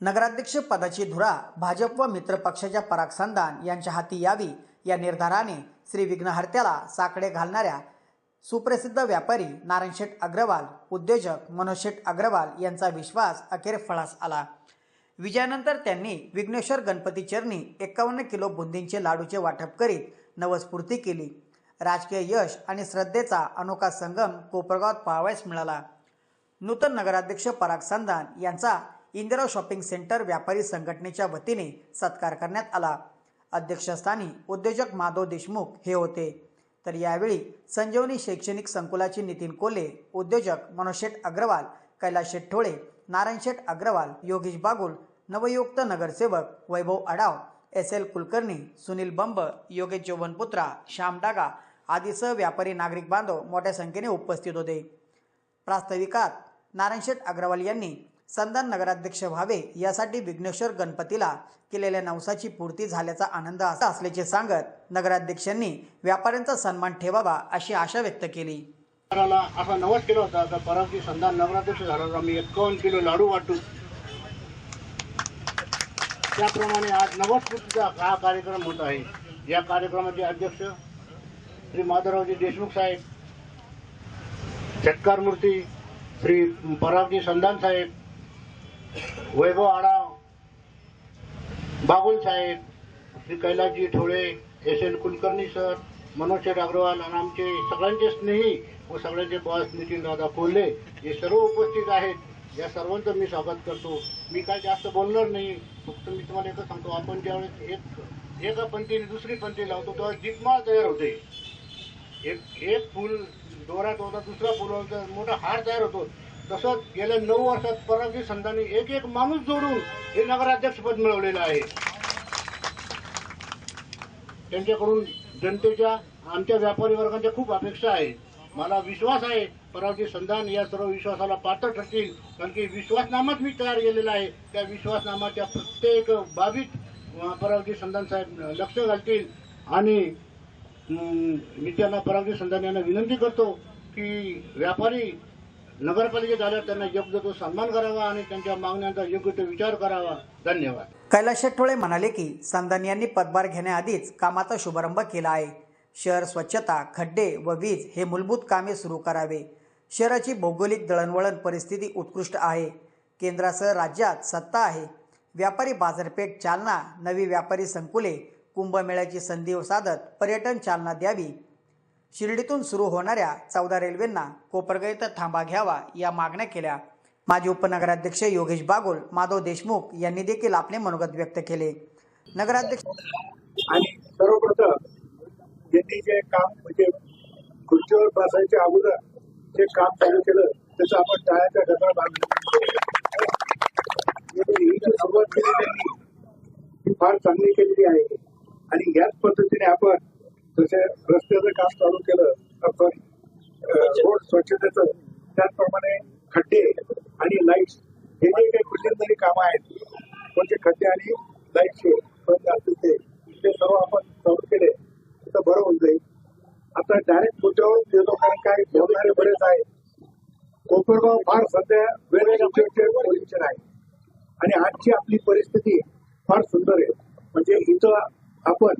नगराध्यक्ष पदाची धुरा भाजप व मित्र पक्षाच्या पराग संदान यांच्या हाती यावी या निर्धाराने श्री विघ्नहर्त्याला साकडे घालणाऱ्या सुप्रसिद्ध व्यापारी नारायण शेठ अग्रवाल उद्योजक मनोज शेठ अग्रवाल यांचा विश्वास अखेर फळास आला. विजयानंतर त्यांनी विघ्नेश्वर गणपती चरणी एकावन्न किलो बुंदींचे लाडूचे वाटप करीत नवस्फूर्ती केली. राजकीय यश आणि श्रद्धेचा अनोखा संगम कोपरगावात पाहावयास मिळाला. नूतन नगराध्यक्ष पराग संधान यांचा इंदिरा शॉपिंग सेंटर व्यापारी संघटनेच्या वतीने सत्कार करण्यात आला. अध्यक्षस्थानी उद्योजक माधव देशमुख हे होते. तर यावेळी संजीवनी शैक्षणिक संकुलाचे नितीन कोल्हे उद्योजक मनोजशेठ अग्रवाल कैलास शेठोळे नारायणशेठ अग्रवाल योगेश बागुल नवयुक्त नगरसेवक वैभव अडाव एस एल कुलकर्णी सुनील बंब योगेश चौवनपुत्रा श्याम डागा आदीसह व्यापारी नागरिक बांधव मोठ्या संख्येने उपस्थित होते. प्रास्ताविकात नारायणशेठ अग्रवाल यांनी संधान नगराध्यक्ष व्हावे यासाठी विघ्नेश्वर गणपतीला केलेल्या नवसाची पूर्ती झाल्याचा आनंद असा असल्याचे सांगत नगराध्यक्षांनी व्यापाऱ्यांचा सन्मान ठेवावा अशी आशा व्यक्त केली. असा नवस केला होता का परवाची संधान नवराध्यक्ष झाला होता. मी एकावन्न किलो लाडू वाटू. त्याप्रमाणे आज नवस्फूर्तीचा हा कार्यक्रम होत आहे. या कार्यक्रमाचे अध्यक्ष श्री माधवरावजी देशमुख साहेब चटकार मूर्ती Shri Paravji Sandhan saheb Vaibhav Adav Bagul saheb Shri Kailasji Thole S L Kulkarni sir Manoj Sheth Agrawal आणि आमचे सगळ्यांचे स्नेही व सगळ्यांचे बॉस नितीन दादा कोल्हे हे सर्व उपस्थित आहेत. या सर्वांचं मी स्वागत करतो. मी काय जास्त बोलणार नाही. फक्त मी तुम्हाला एकच सांगतो. आपण ज्यावेळेस एक एका पंथीने दुसरी पंथी लावतो तेव्हा जितमाळ तयार होते. एक एक फुल दोरा होता दुसरा फुल होता मोठा हार तयार होतो. तसंच गेल्या नऊ वर्षात परागी संतांनी एक एक माणूस जोडून हे नगराध्यक्षपद मिळवलेलं आहे. त्यांच्याकडून जनतेच्या आमच्या व्यापारी वर्गाच्या खूप अपेक्षा आहे मला विश्वास आहे परावजी संधान या सर्व विश्वासाला पात्र ठरतील. कारण की विश्वासनामाच मी तयार केलेला आहे. त्या विश्वासनामाच्या प्रत्येक बाबीत अं, परावजी संधान साहेब लक्ष घालतील. आणि मी त्यांना परावजी संधान यांना विनंती करतो की व्यापारी नगरपालिकेत आल्यावर त्यांना योग्य तो सन्मान करावा आणि त्यांच्या मागण्यांचा योग्य तो विचार करावा. धन्यवाद. कैलास शेट्टोळे म्हणाले की संधान यांनी पदभार घेण्याआधीच कामाचा शुभारंभ केला आहे. शहर स्वच्छता खड्डे व वीज हे मूलभूत कामे सुरू करावे. शहराची भौगोलिक दळणवळण परिस्थिती उत्कृष्ट आहे. केंद्रासह राज्यात सत्ता आहे. व्यापारी बाजारपेठ चालना नवी व्यापारी संकुले कुंभमेळ्याची संधी साधत पर्यटन चालना द्यावी. शिर्डीतून सुरू होणाऱ्या चौदा रेल्वेंना कोपरगाव इथं थांबा घ्यावा या मागण्या केल्या. माजी उपनगराध्यक्ष योगेश बागुल माधव देशमुख यांनी देखील आपले मनोगत व्यक्त केले. नगराध्यक्ष आणि सर्वप्रथम यांनी जे काम म्हणजे खुर्चीवर बसायच्या अगोदर जे काम चालू केलं त्याचं आपण टाळ्याच्या गजरा बांधला ही जी सुरुवात केली त्यांनी फार चांगली केलेली आहे. आणि याच पद्धतीने आपण जसे रस्त्याचं काम चालू केलं आपण रोड स्वच्छतेचं त्याचप्रमाणे खड्डे आणि लाईट्स हे जे काही कुशलधारी कामं आहेत. कोणते खड्डे आणि लाईटचे बंद असतील ते. ते सर्व आपण चालू केले तर बरं होऊन जाईल. आता डायरेक्ट मुद्द्यावर गेलो कारण काय जेवणारे बरेच आहे कोपरगाव फार सध्या वेगवेगळ्या पोझिशन आहे. आणि आजची आपली परिस्थिती फार सुंदर आहे. म्हणजे इथं आपण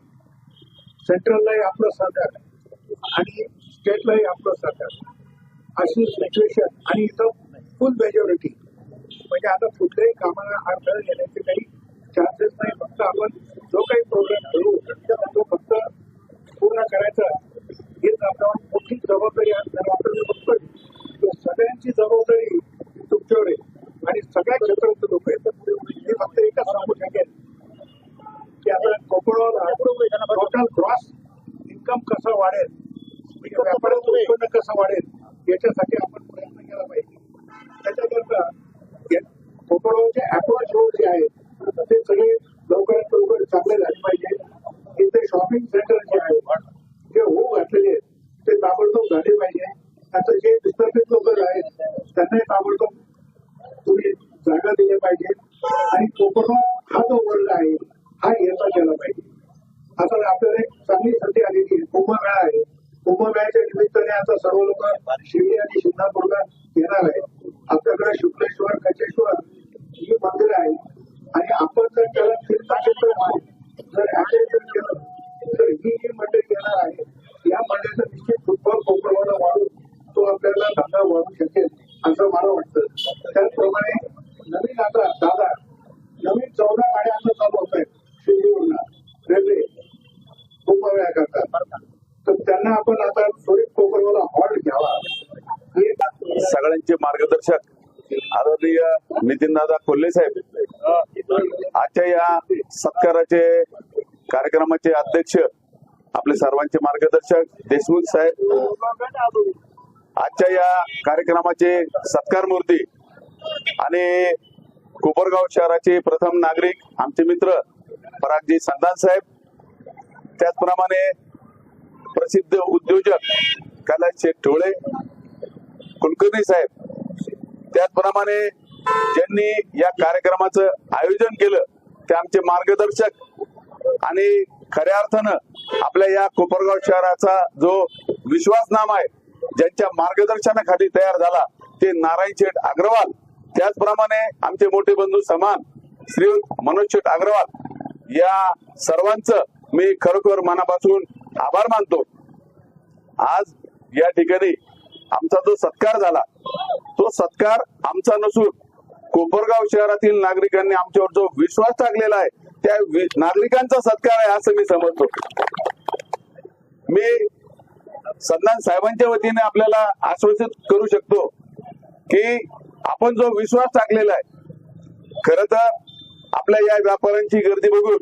सेंट्रललाही आपलं सरकार आणि स्टेटलाही आपलं सरकार अशी सिच्युएशन आणि इथं फुल मेजॉरिटी म्हणजे आता कुठल्याही कामाला अडथळा येण्याचे काही चान्सेस नाही. फक्त आपण जो काही प्रोग्राम करू तो फक्त पूर्ण करायचा. हेच आपण मोठी जबाबदारी आहे. कारण आपण बघतोय तो सगळ्यांची जबाबदारी शॉपिंग सेंटर जे आहे जे होऊ घातलेले आहेत ते ताबडतोब झाले पाहिजे. आता जे विस्थापित लोक आहेत त्यांनाही ताबडतोब तुम्ही जागा दिल्या पाहिजे. आणि कोकण हा जो वर्ग आहे हा येता गेला पाहिजे. आता आपल्याला एक चांगली संधी आलेली आहे कुंभमेळा आहे. कुंभमेळ्याच्या निमित्ताने आता सर्व लोक शिर्डी आणि शिंगणापूरला येणार आहे आपल्याकडे शुक्लेश्वर कचेश्वर ही मंदिर आहे आणि आपण जर त्याला तीर्थ जर सत्काराचे कार्यक्रमाचे अध्यक्ष आपले सर्वांचे मार्गदर्शक देशमुख साहेब. आजच्या या कार्यक्रमाचे सत्कार मूर्ती आणि कोपरगाव शहराचे प्रथम नागरिक आमचे मित्र परागजी संतान साहेब त्याचप्रमाणे प्रसिद्ध उद्योजक कैलास शेठ ठोळे कुलकर्णी साहेब. त्याचप्रमाणे ज्यांनी या कार्यक्रमाचं आयोजन केलं ते आमचे मार्गदर्शक. आणि खऱ्या अर्थानं आपल्या या कोपरगाव शहराचा जो विश्वासनामा आहे ज्यांच्या मार्गदर्शनाखाली तयार झाला ते नारायण शेठ अग्रवाल. त्याचप्रमाणे आमचे मोठे बंधू समान श्री मनोज शेठ अग्रवाल. या सर्वांचं मी खरोखर मनापासून आभार मानतो. आज या ठिकाणी आमचा जो सत्कार झाला तो सत्कार आमचा नसून कोपरगाव शहरातील नागरिकांनी आमच्यावर जो विश्वास टाकलेला आहे त्या नागरिकांचा सत्कार आहे असं मी समजतो. मी सन्मान साहेबांच्या वतीने आपल्याला आश्वासित करू शकतो की आपण जो विश्वास टाकलेला आहे खर तर आपल्या या व्यापाऱ्यांची गर्दी बघून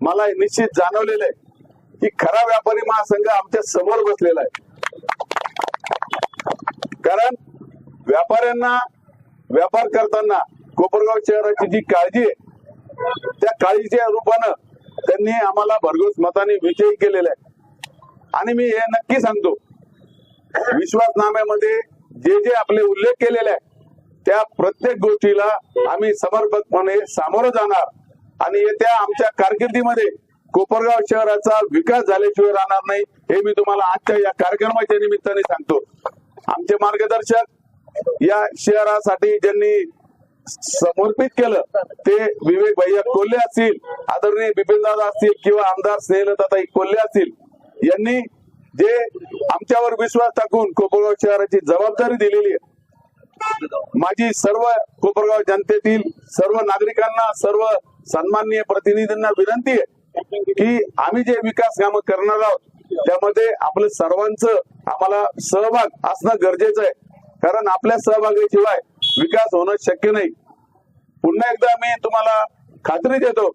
मला निश्चित जाणवलेलं आहे की खरा व्यापारी महासंघ आमच्यासमोर बसलेला आहे. कारण व्यापाऱ्यांना व्यापार करताना कोपरगाव शहराची जी काळजी आहे त्या काळजीच्या रूपानं त्यांनी आम्हाला भरघोस मताने विजयी केलेला आहे. आणि मी हे नक्की सांगतो विश्वासनाम्यामध्ये जे जे आपले उल्लेख केलेले आहे त्या प्रत्येक गोष्टीला आम्ही समर्पकपणे सामोरं जाणार आणि येत्या आमच्या कारकिर्दीमध्ये कोपरगाव शहराचा विकास झाल्याशिवाय राहणार नाही हे मी तुम्हाला आजच्या या कार्यक्रमाच्या निमित्ताने सांगतो. आमचे मार्गदर्शक या शहरासाठी ज्यांनी समर्पित केलं ते विवेक भैया कोल्हे असतील आदरणीय बिपिनदादा असतील किंवा आमदार स्नेहलताताई कोल्हे असतील यांनी जे आमच्यावर विश्वास टाकून कोपरगाव शहराची जबाबदारी दिलेली आहे. माझी सर्व कोपरगाव जनतेतील सर्व नागरिकांना सर्व सन्माननीय प्रतिनिधींना विनंती आहे की आम्ही जे विकास कामं करणार आहोत त्यामध्ये आपलं सर्वांचं आम्हाला सहभाग असणं गरजेचं आहे. कारण आपल्या सहभागाशिवाय विकास होणं शक्य नाही. पुन्हा एकदा मी तुम्हाला खात्री देतो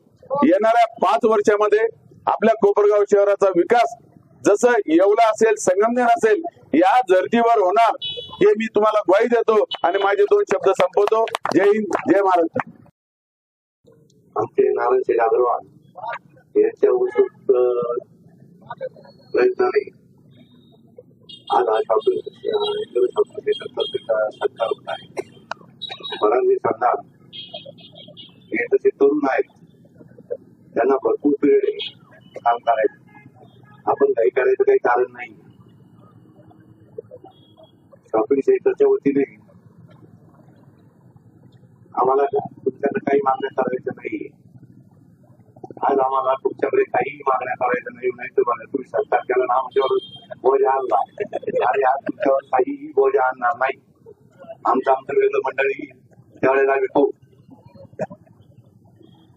येणाऱ्या पाच वर्षामध्ये आपल्या कोपरगाव शहराचा विकास जसं येवला असेल संगमनेर असेल या धर्तीवर होणार हे मी तुम्हाला ग्वाही देतो आणि माझे दोन शब्द संपवतो. जय हिंद जय महाराष्ट्र. आमचे नारायण शेठ अग्रवाल यांच्या उत्सुक प्रयत्नाने आज हा होत आहे परांगी संधान हे तसे तरुण आहेत त्यांना भरपूर पिरियड आहे काम करायचं आपण काही करायचं काही कारण नाही शॉपिंग सेंटरच्या वतीने आम्हाला तुमच्याकडे काही मागण्या करायचं नाही आज आम्हाला तुमच्याकडे काही मागण्या करायचं नाही नाही तर मला तुम्ही सरकार केलं ना आमच्यावर बोज आणला अरे आज तुमच्यावर काहीही बोज आणणार नाही आमचं आमचं वेगळं मंडळी त्यावेळेला आम्ही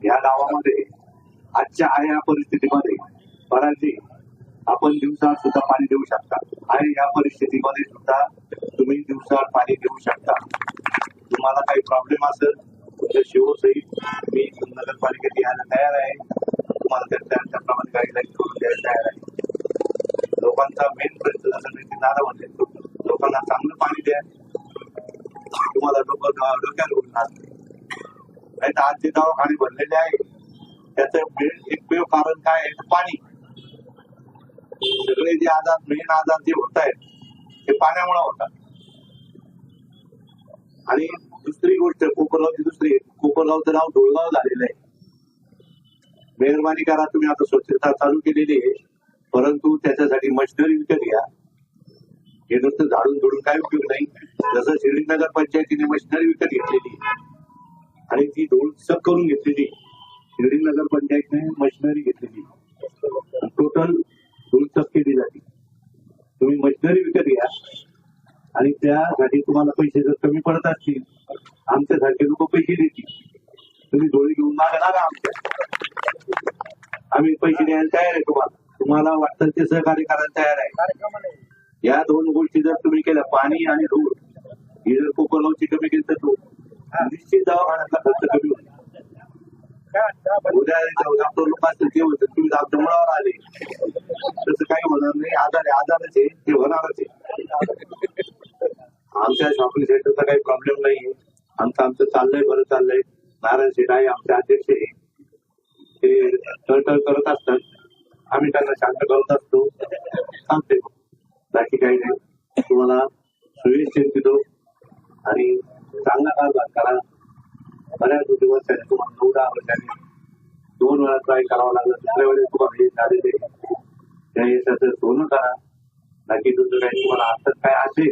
या गावामध्ये आजच्या आहे या परिस्थितीमध्ये परांजी आपण दिवसाआड सुद्धा पाणी देऊ शकता. आणि या परिस्थितीमध्ये सुद्धा तुम्ही दिवसाआड पाणी देऊ शकता. तुम्हाला काही प्रॉब्लेम असेल तुमच्या शिवसहित मी नगरपालिकेत यायला तयार आहे. तुम्हाला त्या- त्या- त्याप्रमाणे गाईडलाईन करून द्यायला तयार आहे. लोकांचा मेन प्रयत्न जसं मी नारा म्हणले लोकांना चांगलं पाणी द्या. तुम्हाला लोक डोक्यात उडणार नाही तर आज जे दवाखाने भरलेले आहे त्याचं मेन एकमेव कारण काय आहे? पाणी. सगळे जे आजार मेन आजार जे होत आहेत ते पाण्यामुळे होतात. आणि दुसरी गोष्ट कोपरगावची दुसरी कोपरगावचं नाव ढोळगाव झालेलं आहे. मेहरबानी करा तुम्ही आता स्वच्छता चालू केलेली आहे. परंतु त्याच्यासाठी मशिनरी विकत घ्या. हे नुसतं झाडून धुडून काय उपयोग नाही. जसं शिर्डी नगर पंचायतीने मशिनरी विकत घेतलेली आणि ती धूळ सक करून घेतलेली. शिर्डी नगर पंचायतीने मशिनरी घेतलेली. टोटल धूळ सक केली जाते. तुम्ही मशिनरी विकत घ्या आणि त्यासाठी तुम्हाला पैसे जर कमी पडत असतील आमच्यासारखे लोक पैसे देतील. तुम्ही डोळे घेऊन मागा लागा आमच्या. आम्ही पैसे द्यायला तयार आहे तुम्हाला. तुम्हाला वाटतं ते सहकार्य करायला तयार आहे? या दोन गोष्टी जर तुम्ही केल्या पाणी आणि धूळ ही जर कोकणची कमी केली तर तो निश्चित दवाखान्यातला खर्च कमी होईल. उद्या डॉक्टर लोक असतील ते होतं तुम्ही आमच्या मुळावर आले. तसं काही होणार नाही. आजार आहे आजारच आहे ते होणारच आहे. आमच्या शॉपिंग सेंटरचा काही प्रॉब्लेम नाहीये. आमचं आमचं चाललंय बरं चाललंय. नारायण शेठ आहे आमचे अध्यक्ष आहे. ते टळटळ करत असतात. आम्ही त्यांना शांत करत असतो सांगते. बाकी काही नाही. तुम्हाला सुयश देतो. आणि चांगला कारभार करा. बऱ्याच दिवस त्याने तुम्हाला नऊ दहा वर्षांनी दोन वेळा ट्राय करावा लागला. दुसऱ्या वेळेस तुम्हाला हे झालेले त्या यशाचं सोनं करा. बाकी तुमचं काही तुम्हाला असं काय असेल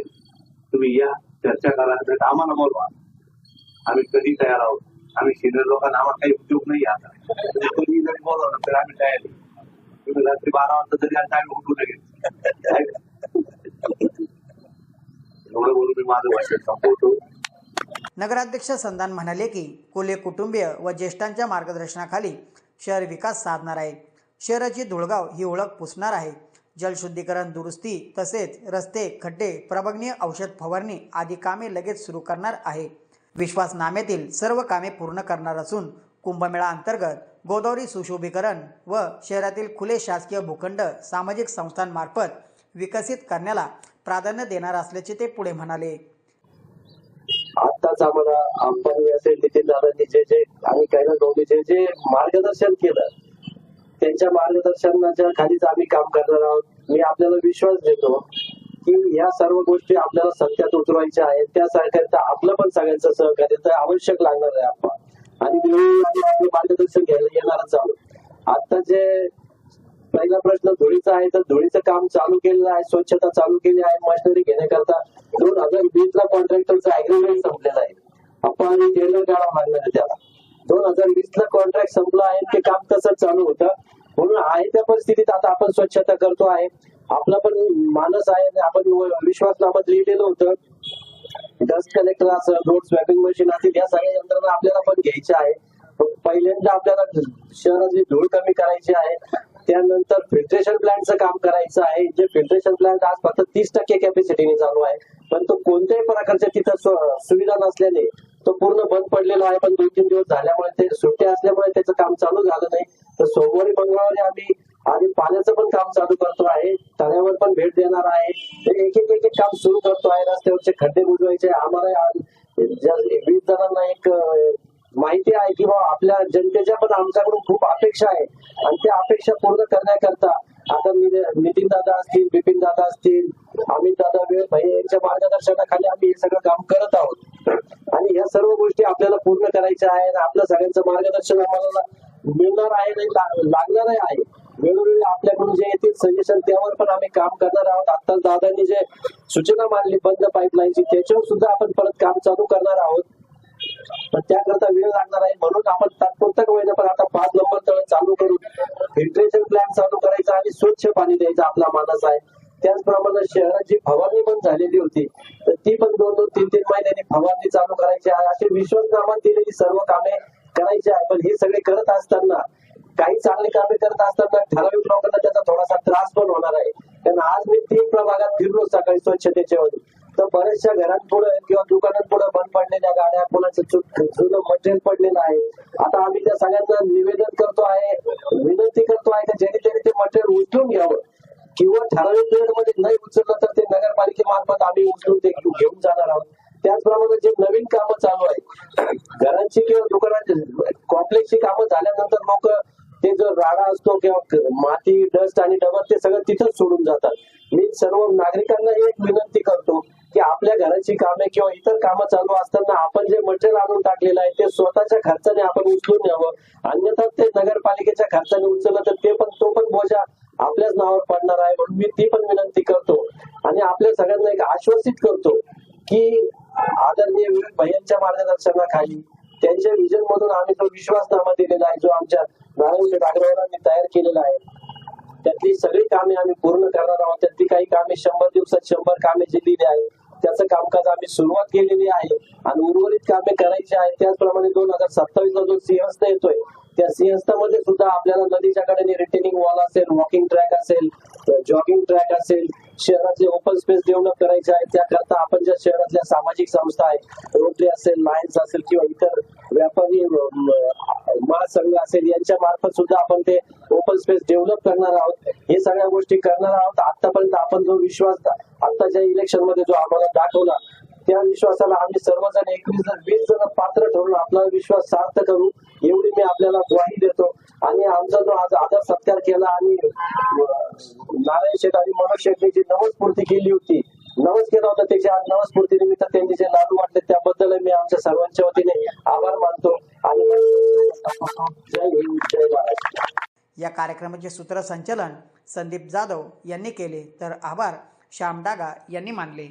तुम्ही या. चर्चा करा. तर आम्हाला बोलवा. आम्ही कधी तयार आहोत? आम्ही सिनियर लोकांना आम्हाला काही उपयोग नाही आता. कधी जरी बोलवलं तर आम्ही तयार आहे. रात्री बारा वाजता तरी आता आम्ही उठू लगेच एवढं बोलून मी माझं भाषण संपवतो. नगराध्यक्ष संदान म्हणाले की कोले कुटुंबीय व ज्येष्ठांच्या मार्गदर्शनाखाली शहर विकास साधणार आहे. शहराची धुळगाव ही ओळख पुसणार आहे. जलशुद्धीकरण दुरुस्ती तसेच रस्ते खड्डे प्रबंगनीय औषध फवारणी आदी कामे लगेच सुरू करणार आहे. विश्वासनाम्यातील सर्व कामे पूर्ण करणार असून कुंभमेळा अंतर्गत गोदावरी सुशोभीकरण व शहरातील खुले शासकीय भूखंड सामाजिक संस्थांमार्फत विकसित करण्याला प्राधान्य देणार असल्याचे ते पुढे म्हणाले. आताच आम्हाला अंबानी असेल नितीन दादांनी जे जे आणि कैलास गौरी जे जे मार्गदर्शन केलं त्यांच्या मार्गदर्शनाच्या खालीच आम्ही काम करणार आहोत. मी आपल्याला विश्वास देतो की या सर्व गोष्टी आपल्याला सत्यात उतरवायच्या आहेत. त्या सहकार्याचं आपलं पण सगळ्यांचं सहकार्य तर आवश्यक लागणार आहे आपण आणि मार्गदर्शन घ्यायला येणारच आहोत. आता जे पहिला प्रश्न धुळीचा आहे तर धुळीचं काम चालू केलेलं आहे स्वच्छता चालू केली आहे मशिनरी घेण्याकरता दोन हजार वीस ला कॉन्ट्रॅक्टरचा अग्रीमेंट संपलेला आहे. आपण टेंडर काढावं लागणार आहे त्याला. दोन हजार वीस ला कॉन्ट्रॅक्ट संपला आहे ते काम तसंच चालू होतं. म्हणून आहे त्या परिस्थितीत आता आपण स्वच्छता करतो आहे. आपला पण मानस आहे आणि आपण विश्वासनामात लिहिलेलं होतं. डस्ट कलेक्टर असं रोड स्वॅपिंग मशीन असेल या सगळ्या यंत्रणा आपल्याला पण घ्यायच्या आहे पहिल्यांदा आपल्याला शहरातली धूळ कमी करायची आहे त्यानंतर फिल्ट्रेशन प्लांटचं काम करायचं आहे. जे फिल्ट्रेशन प्लांट आज फक्त तीस टक्के कॅपॅसिटीने चालू आहे. पण तो कोणत्याही प्रकारच्या तिथं सुविधा नसल्याने तो पूर्ण बंद पडलेला आहे. पण दोन तीन दिवस झाल्यामुळे ते सुट्ट्या असल्यामुळे त्याचं काम चालू झालं नाही. तर सोमवारी मंगळवारी आम्ही आणि पाण्याचं पण काम चालू करतो आहे. तळ्यावर पण भेट देणार आहे. एक एक काम सुरू करतो आहे. रस्त्यावरचे खड्डे बुजवायचे. आम्हाला वीस जणांना एक माहिती आहे की बाबा आपल्या जनतेच्या पण आमच्याकडून खूप अपेक्षा आहे. आणि त्या अपेक्षा पूर्ण करण्याकरता आता नितीन दादा असतील बिपिन दादा असतील अमित दादा वेळ भाई यांच्या मार्गदर्शनाखाली आम्ही हे सगळं काम करत आहोत. आणि या सर्व गोष्टी आपल्याला पूर्ण करायच्या आहे आणि आपलं सगळ्यांचं मार्गदर्शन आम्हाला मिळणार आहे आणि लागणार आहे. वेळोवेळी आपल्याकडून जे येतील सजेशन त्यावर पण आम्ही काम करणार आहोत. आत्ताच दादांनी जे सूचना मांडली बंद पाईपलाईनची त्याच्यावर सुद्धा आपण परत काम चालू करणार आहोत. पण त्याकरता वेळ लागणार आहे. म्हणून आपण तात्पुरतं होईना पण आता पाच नंबर तळ चालू करून फिल्ट्रेशन प्लॅन चालू करायचा आणि स्वच्छ पाणी द्यायचा आपला मानस आहे. त्याचप्रमाणे शहराची फवारणी पण झालेली होती तर ती पण दोन दोन तीन तीन महिन्यांनी फवारणी चालू करायची आहे. असे विश्वासनामा दिलेली सर्व कामे करायची आहे. पण हे सगळे करत असताना काही चांगली कामे करत असताना ठराविक लोकांना त्याचा थोडासा त्रास पण होणार आहे. कारण आज मी तीन प्रभागात फिरलो सकाळी स्वच्छतेच्या वेळी तर बऱ्याचशा घरांपुढे किंवा दुकानांपुढे बंद पडलेल्या गाड्या कोणाचं जुनं मटेरियल पडलेलं आहे. आता आम्ही त्या सगळ्यांना निवेदन करतो आहे विनंती करतो आहे का ज्यांनी त्यांनी ते मटेरियल उचलून घ्यावं. किंवा ठराविक पिरियडमध्ये नाही उचललं तर ते नगरपालिकेमार्फत आम्ही उचलून ते घेऊन जाणार आहोत. त्याचप्रमाणे जे नवीन कामं चालू आहेत घरांची किंवा दुकानांची कॉम्प्लेक्सची कामं झाल्यानंतर लोक ते जो राडा असतो किंवा माती डस्ट आणि डबर ते सगळं तिथंच सोडून जातात. मी सर्व नागरिकांना एक विनंती करतो की आपल्या घराची कामे किंवा इतर कामं चालू असताना आपण जे मटेरियल आणून टाकलेलं आहे ते स्वतःच्या खर्चाने आपण उचलून यावं अन्यथा ते नगरपालिकेच्या खर्चाने उचललं तर ते पण तो पण बोजा आपल्याच नावावर पडणार आहे म्हणून मी ती पण विनंती करतो. आणि आपल्या सगळ्यांना एक आश्वासित करतो की आदरणीय विवेक भैयांच्या मार्गदर्शनाखाली त्यांच्या विजन मधून आम्ही जो विश्वासनामा दिलेला आहे जो आमच्या नारायण अग्रवालांनी तयार केलेलं आहे. त्यातली सगळी कामे आम्ही पूर्ण करणार आहोत. त्यातली काही कामे शंभर दिवसात शंभर कामे जी दिली त्याचं कामकाज आम्ही सुरुवात केलेली आहे आणि उर्वरित कामे करायची आहेत. त्याचप्रमाणे दोन हजार सत्तावीस जो सिंहस्थ येतोय त्या सिंहस्थामध्ये सुद्धा आपल्याला नदीच्या कडेने रिटेनिंग वॉल असेल वॉकिंग ट्रॅक असेल जॉगिंग ट्रॅक असेल शहराचे ओपन स्पेस डेव्हलप करायचे आहे त्याकरता आपण ज्या शहरातल्या सामाजिक संस्था आहेत रोटरी असेल लायन्स असेल किंवा इतर व्यापारी महासंघ असेल यांच्या मार्फत सुद्धा आपण ते ओपन स्पेस डेव्हलप करणार आहोत. हे सगळ्या गोष्टी करणार आहोत. आतापर्यंत आपण जो विश्वास आताच्या इलेक्शनमध्ये जो आम्हाला दाखवला त्या विश्वासाला आम्ही सर्वजण एकवीस जण वीस जण पात्र ठरून आपला विश्वास सार्थ करू एवढी मी आपल्याला ग्वाही देतो. आणि आमचा जो आज आदर सत्कार केला आणि नारायण शेठ आणि मनोज शेठने जी नवस्फूर्ती केली होती नवस केला होता त्याच्या नवस्फूर्ती निमित्त त्यांनी जे लाडू वाटले त्याबद्दल मी आमच्या सर्वांच्या वतीने आभार मानतो आणि जय हिंद जय महाराष्ट्र या कार्यक्रमाचे सूत्रसंचलन संदीप जाधव यांनी केले तर आभार श्याम डागा यांनी मानले.